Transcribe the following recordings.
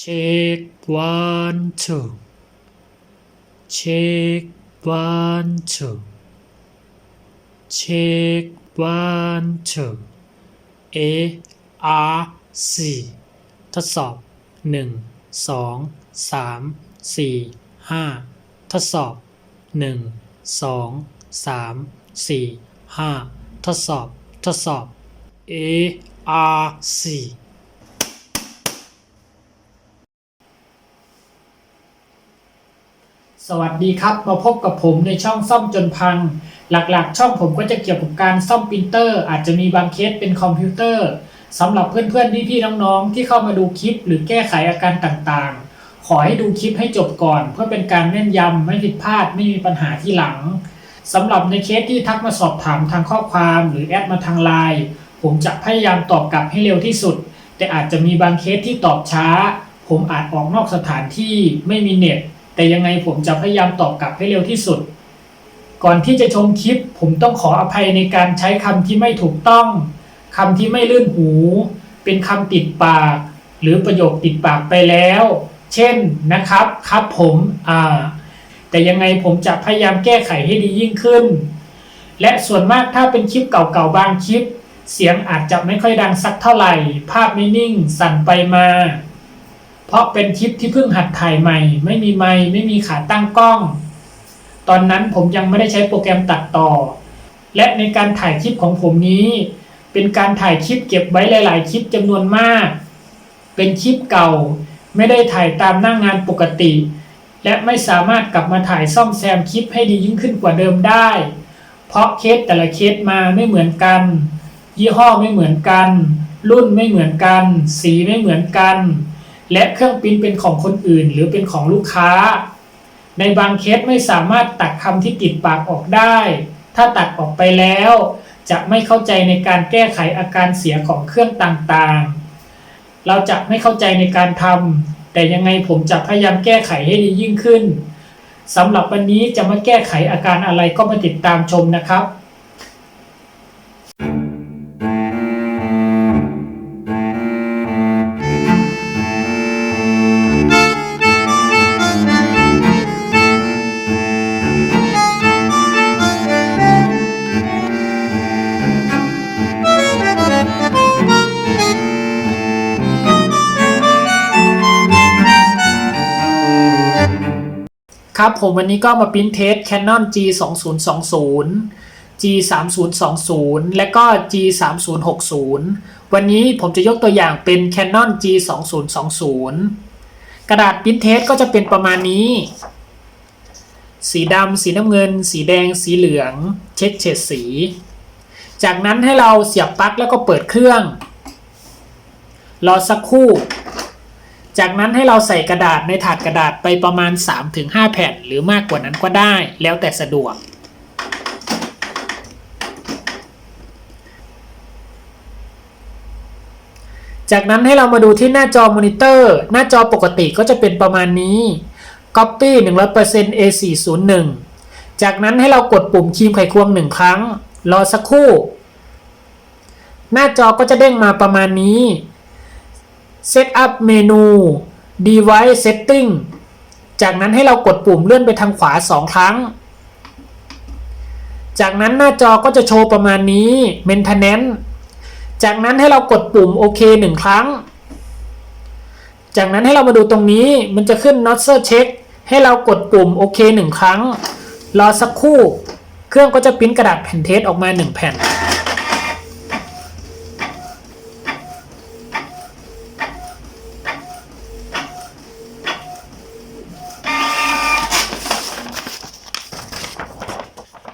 Check one two. Check one two. Check one two. A R C ทดสอบหนึ่งสองสามสี่ห้าทดสอบหนึ่งสองสามสี่ห้าทดสอบ ทดสอบ A R C สวัสดีครับ มาพบกับผมในช่องซ่อมจนพัง หลักๆ ช่องผมก็จะเกี่ยวกับการซ่อมปรินเตอร์ อาจจะมีบางเคสเป็นคอมพิวเตอร์สำหรับเพื่อนๆพี่ๆน้องๆ ที่เข้ามาดูคลิป หรือแก้ไขอาการต่างๆ ขอให้ดูคลิปให้จบก่อน เพื่อเป็นการแน่นยำไม่ผิดพลาดไม่มีปัญหาที่หลังสำหรับในเคสที่ทักมาสอบถามทางข้อความหรือแอดมาทางไลน์ผมจะพยายามตอบกลับให้เร็วที่สุด แต่อาจจะมีบางเคสที่ตอบช้า ผมอาจออกนอกสถานที่ไม่มีเน็ต แต่ยังไงผมจะพยายามตอบกลับให้เร็วที่สุด ก่อนที่จะชมคลิป ผมต้องขออภัยในการใช้คำที่ไม่ถูกต้องคำที่ไม่ลื่นหู เป็นคำติดปาก หรือประโยคติดปากไปแล้ว เช่นนะครับ ครับผมอ่าแต่ยังไงผมจะพยายามแก้ไขให้ดียิ่งขึ้น และส่วนมากถ้าเป็นคลิปเก่าๆบางคลิป เสียงอาจจะไม่ค่อยดังสักเท่าไหร่ ภาพไม่นิ่ง สั่นไปมา เพราะเป็นคลิปที่เพิ่งหัดถ่ายใหม่ ไม่มีไมค์ไม่มีขาตั้งกล้อง ตอนนั้นผมยังไม่ได้ใช้โปรแกรมตัดต่อ และในการถ่ายคลิปของผมนี้ เป็นการถ่ายคลิปเก็บไว้หลาย ๆ คลิปจำนวนมาก เป็นคลิปเก่า ไม่ได้ถ่ายตามหน้างงานปกติ และไม่สามารถกลับมาถ่ายซ่อมแซมคลิปให้ดียิ่งขึ้นกว่าเดิมได้ เพราะเคสแต่ละเคสมาไม่เหมือนกัน ยี่ห้อไม่เหมือนกัน รุ่นไม่เหมือนกัน สีไม่เหมือนกัน และเครื่องปิ้นเป็นของคนอื่น หรือเป็นของลูกค้า ในบางเคสไม่สามารถตัดคำที่ติดปากออกได้ ถ้าตัดออกไปแล้ว จะไม่เข้าใจในการแก้ไขอาการเสียของเครื่องต่างๆ เราจะไม่เข้าใจในการทำแต่ยังไงผมจะพยายามแก้ไขให้ดียิ่งขึ้นสำหรับวันนี้จะมาแก้ไขอาการอะไรก็มาติดตามชมนะครับ ครับผมวันนี้ก็มาปริ้นเทส Canon G 2 0 2 0 G 3 0 2 0และก็ G 3 0 6 0วันนี้ผมจะยกตัวอย่างเป็น Canon G 2 0 2 0กระดาษปริ้นเทสก็จะเป็นประมาณนี้ สีดำสีน้ำเงิน สีแดง สีเหลือง เช็คเฉดสี จากนั้นให้เราเสียบปลั๊กแล้วก็เปิดเครื่อง รอสักครู่ จากนั้นให้เราใส่กระดาษในถาดกระดาษไปประมาณ 3-5 แผ่น หรือมากกว่านั้นก็ได้ แล้วแต่สะดวก จากนั้นให้เรามาดูที่หน้าจอมอนิเตอร์ หน้าจอปกติก็จะเป็นประมาณนี้ Copy 100% A401 จากนั้นให้เรากดปุ่มคีมไขควงหนึ่งครั้ง รอสักครู่ หน้าจอก็จะเด้งมาประมาณนี้ Setup เมนู Device Setting จากนั้นให้เรากดปุ่มเลื่อนไปทางขวา 2 ครั้ง จากนั้นหน้าจอก็จะโชว์ประมาณนี้ Maintenance จากนั้นให้เรากดปุ่มโอเค1ครั้ง จากนั้นให้เรามาดูตรงนี้มันจะขึ้น Nozzle Check ให้เรากดปุ่มโอเค1ครั้ง รอสักครู่ เครื่องก็จะปริ้นกระดาษแผ่นเทสออกมา 1 แผ่น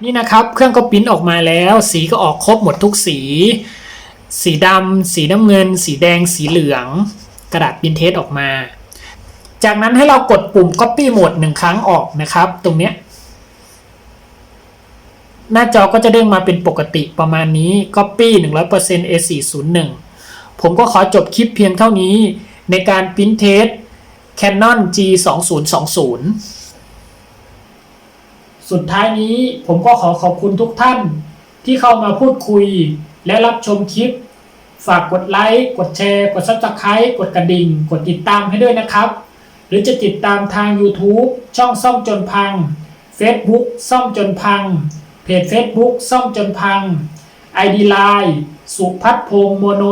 นี่นะครับ เครื่องก็ปิ้นออกมาแล้ว สีก็ออกครบหมดทุกสี สีดำสีน้ำเงิน สีแดง สีเหลือง กระดาษปิ้นเทสออกมา จากนั้นให้เรากดปุ่ม Copy โหมดหนึ่งครั้งออกนะครับ ตรงเนี้ยหน้าจอก็จะเด้งมาเป็นปกติประมาณนี้ Copy 100% A401 ผมก็ขอจบคลิปเพียงเท่านี้ในการปริ้นเทส Canon G2020 สุดท้ายนี้ผมก็ขอขอบคุณทุกท่านที่เข้ามาพูดคุยและรับชมคลิป ฝากกดไลค์ กดแชร์ กด Subscribe กดกระดิ่ง กดติดตามให้ด้วยนะครับ หรือจะติดตามทาง YouTube ช่องซ่อมจนพัง Facebook ซ่อมจนพัง เพจ Facebook ซ่อมจนพัง ID Line สุพัฒพงษ์โมโน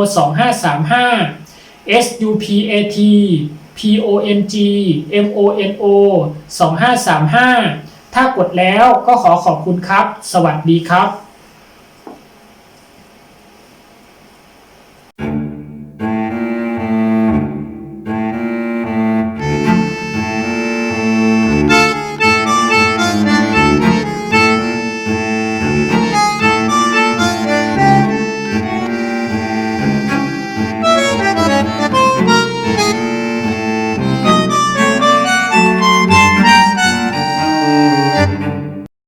2535 SUPAT PONG MONO 2535 ถ้ากดแล้วก็ขอขอบคุณครับ สวัสดีครับ